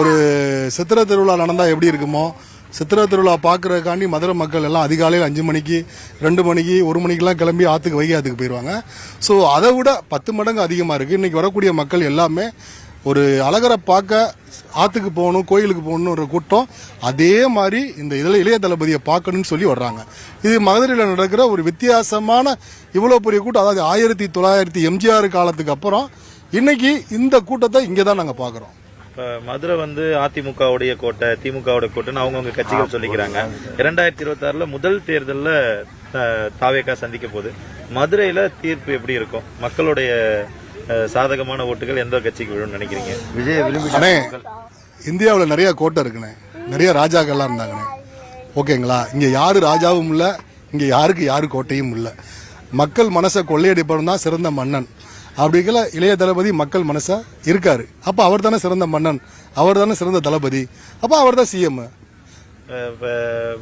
ஒரு சித்திரை திருவிழா நடந்தால் எப்படி இருக்குமோ? சித்திரை திருவிழா பார்க்கறதுக்காண்டி மதுரை மக்கள் எல்லாம் அதிகாலையில் அஞ்சு மணிக்கு ரெண்டு மணிக்கு ஒரு மணிக்கெல்லாம் கிளம்பி ஆற்றுக்கு வைகை ஆற்றுக்கு போயிடுவாங்க ஸோ அதை விட பத்து மடங்கு அதிகமாக இருக்குது இன்றைக்கி வரக்கூடிய மக்கள் எல்லாமே ஒரு அழகரை பார்க்க ஆற்றுக்கு போகணும் கோயிலுக்கு போகணுன்னு ஒரு கூட்டம். அதே மாதிரி இந்த இதில் இளைய தளபதியை பார்க்கணும்னு சொல்லி வர்றாங்க. இது மதுரையில் நடக்கிற ஒரு வித்தியாசமான இவ்வளோ பெரிய கூட்டம். அதாவது ஆயிரத்தி தொள்ளாயிரத்தி எம்ஜிஆர் காலத்துக்கு அப்புறம் இன்னைக்கு இந்த கூட்டத்தை இங்கே தான் நாங்கள் பார்க்குறோம். இப்ப மதுரை வந்து அதிமுகவுடைய கோட்டை திமுகவுடைய கோட்டைன்னு அவங்கவுங்க கட்சிகள் சொல்லிக்கிறாங்க. இரண்டாயிரத்தி இருபத்தி ஆறுல முதல் தேர்தல்ல த- தாவேகா சந்திக்க போகுது. மதுரையில தீர்ப்பு எப்படி இருக்கும்? மக்களுடைய சாதகமான ஓட்டுகள் எந்த கட்சிக்கு விழும்னு நினைக்கிறீங்க? விஜய் விரும்பி இந்தியாவில் நிறைய கோட்டை இருக்குண்ணே. நிறைய ராஜாக்கள்லாம் இருந்தாங்கண்ணே. ஓகேங்களா? இங்கே யாரு ராஜாவும் இல்லை இங்கே யாருக்கு யாரு கோட்டையும் இல்லை. மக்கள் மனசை கொள்ளையடிப்பவன் தான் சிறந்த மன்னன். அப்படிங்கிற இளைய தளபதி மக்கள் மனசை இருக்காரு. அப்போ அவர் தானே சிறந்த மன்னன் அவர் தானே சிறந்த தளபதி அப்போ அவர் தான் சிஎம்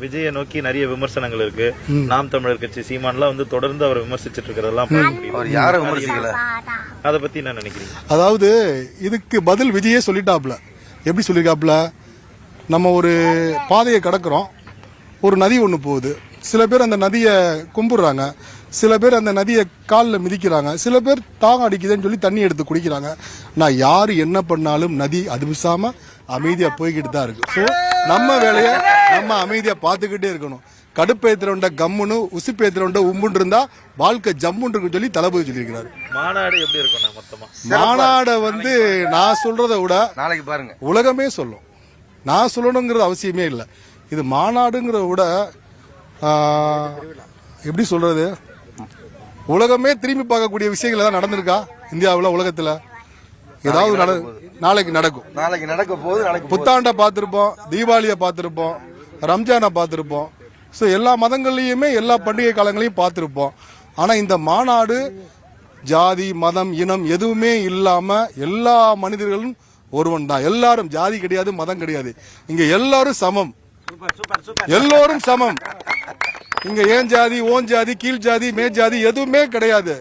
விஜயை நோக்கி நிறைய விமர்சனங்கள் இருக்கு. நாம் தமிழர் கட்சி சீமான்லாம் வந்து தொடர்ந்து அவர் விமர்சிச்சிட்டு இருக்கிறதெல்லாம் யாரை விமர்சிக்கல? அதை பத்தி என்ன நினைக்கிறீங்க? அதாவது இதுக்கு பதில் விஜயே சொல்லிட்டாப்ல. எப்படி சொல்லியிருக்காப்ல நம்ம ஒரு பாதையை கடக்கிறோம். ஒரு நதி ஒன்று போகுது. சில பேர் அந்த நதியை கும்பிடுறாங்க. சில பேர் அந்த நதியை காலில் மிதிக்கிறாங்க. சில பேர் தாகம் அடிக்குதுன்னு சொல்லி தண்ணி எடுத்து குடிக்கிறாங்க. நான் யார் என்ன பண்ணாலும் நதி அது விசாம அமைதியாக போய்கிட்டு தான் இருக்கு. ஸோ நம்ம வேலையை நம்ம அமைதியாக பார்த்துக்கிட்டே இருக்கணும். கடுப்பேத்துறவண்ட கம்முன்னு உசுப்பேத்துறவண்ட உம்புன்னு இருந்தா வாழ்க்கை ஜம்முன்னு இருக்குன்னு சொல்லி தளபதி சொல்லியிருக்கிறாரு. மாநாடு எப்படி இருக்கும் மொத்தமா? மாநாடை வந்து நான் சொல்றதை விட நாளைக்கு பாருங்க. உலகமே சொல்லும். நான் சொல்லணுங்கிறது அவசியமே இல்லை. இது மாநாடுங்கிறத விட எப்படி சொல்றது? உலகமே திரும்பி பார்க்கக்கூடிய விஷயங்கள் ஏதாவது நடந்திருக்கா இந்தியாவில் உலகத்தில்? ஏதாவது நட நாளைக்கு நடக்கும். நாளைக்கு நடக்க போகுது நாளைக்கு புத்தாண்டை பார்த்துருப்போம் தீபாவளியை பார்த்துருப்போம் ரம்ஜானை பார்த்துருப்போம். ஸோ எல்லா மதங்கள்லையுமே எல்லா பண்டிகை காலங்களையும் பார்த்துருப்போம். ஆனால் இந்த மாநாடு ஜாதி மதம் இனம் எதுவுமே இல்லாமல் எல்லா மனிதர்களும் ஒருவன் தான். எல்லாரும் ஜாதி கிடையாது மதம் கிடையாது. இங்க எல்லாரும் சமம். எல்லோரும் சமம். இங்க ஏன் ஜாதி ஓன் ஜாதி கீழ் ஜாதி மேல் ஜாதி எதுவுமே கிடையாது.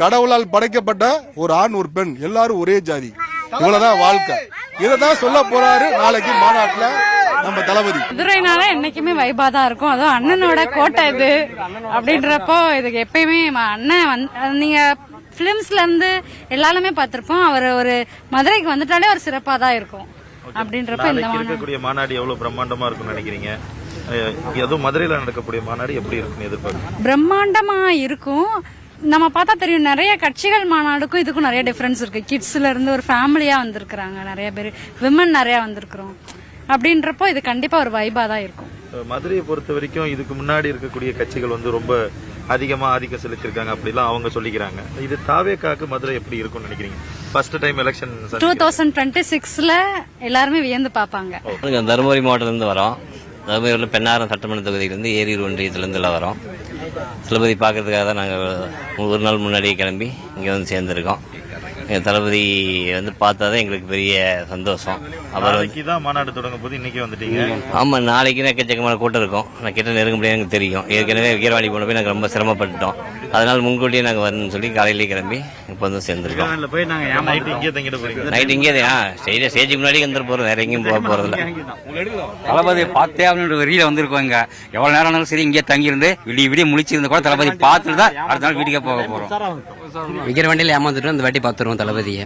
கடவுளால் படைக்கப்பட்ட ஒரு ஆண் ஒரு பெண் எல்லாரும் ஒரே ஜாதி. இவ்வளவுதான் வாழ்க்கை. இதை தான் சொல்ல போறாரு நாளைக்கு மாநாட்டுல நம்ம தளபதி. மதுரைனால என்னைக்குமே வைபா தான் இருக்கும். அதுவும் அண்ணனோட கோட்டை இது. அப்படின்றப்போ இதுக்கு எப்பயுமே அண்ணன் வந்து நீங்க பிலிம்ஸ்ல இருந்து எல்லாருமே பார்த்திருப்போம். அவர் ஒரு மதுரைக்கு வந்துட்டாலே ஒரு சிறப்பா தான் இருக்கும். அப்படின்றப்ப இந்த மாநாடு எவ்வளவு பிரம்மாண்டமா இருக்கும்னு நினைக்கிறீங்க? அதுவும் மதுரையில நடக்கக்கூடிய மாநாடு எப்படி இருக்கும்னு எதிர்பார்க்குறீங்க? பிரம்மாண்டமா இருக்கும். நம்ம பார்த்தா தெரியும் நிறைய கட்சிகள் மாநாடுக்கும் இதுக்கும் நிறைய டிஃபரன்ஸ் இருக்கு. கிட்ஸ்ல இருந்து ஒரு ஃபேமிலியா வந்திருக்கிறாங்க நிறைய பேர். விமன் நிறைய வந்திருக்கிறோம். அப்படின்றப்போ இது கண்டிப்பா ஒரு வைபா தான் இருக்கும். மதுரையை பொறுத்த வரைக்கும் இதுக்கு முன்னாடி இருக்கக்கூடிய கட்சிகள் வந்து ரொம்ப அதிகமா ஆதிக்கம் செலுத்திருக்காங்க அப்படிலாம் அவங்க சொல்லிக்கிறாங்க. இது தாவேக்காக்கு மதுரை எப்படி இருக்கும்னு நினைக்கிறீங்க? First time election two thousand twenty சிக்ஸ்ல எல்லாருமே வியந்து பார்ப்பாங்க. தருமபுரி மாவட்டத்திலேருந்து வரோம். தருமபுரியில் பெண்ணாரம் சட்டமன்ற தொகுதியிலேருந்து ஏரியூர் ஒன்றியத்துலேருந்து வரோம். தளபதி பார்க்கறதுக்காக தான் நாங்கள் ஒரு நாள் முன்னாடியே கிளம்பி இங்கே வந்து சேர்ந்துருக்கோம். எங்கள் தளபதி வந்து பார்த்தா தான் எங்களுக்கு பெரிய சந்தோஷம். நாளைக்கு தான் மாநாடு தொடங்கும் போது இன்னைக்கே வந்துட்டீங்க. ஆமாம் நாளைக்கு எக்கச்சக்கமான கூட்டம் இருக்கும். நான் கிட்ட நெருங்க முடியாது எனக்கு தெரியும். ஏற்கனவே வீரவாணி போன போய் நாங்கள் ரொம்ப சிரமப்பட்டுட்டோம். அதனால் முன்கூட்டியே நாங்கள் வரணும்னு சொல்லி காலையிலேயே கிளம்பி இப்போ வந்து சேர்ந்துருக்கோம். நைட்டு இங்கே தங்கிட்டு போறீங்க நைட் இங்கே ஆ ஸ்டேஜ் ஸ்டேஜுக்கு முன்னாடி வந்துட்டு போகிறோம் வேற எங்கேயும் போக போகிறதில்ல தளபதி பார்த்தே அப்படின்னு வெளியில வந்திருக்கோம் இங்க. எவ்வளவு நேரம் ஆனாலும் சரி இங்கே தங்கியிருந்து விடிய விடிய முழிச்சிருந்து கூட தளபதி பார்த்துட்டு தான் அடுத்த நாள் வீட்டுக்கே போக போறோம். விக்கிற வண்டியில ஏமாந்துட்டு இந்த வாட்டி பார்த்துருவோம் தளபதியை.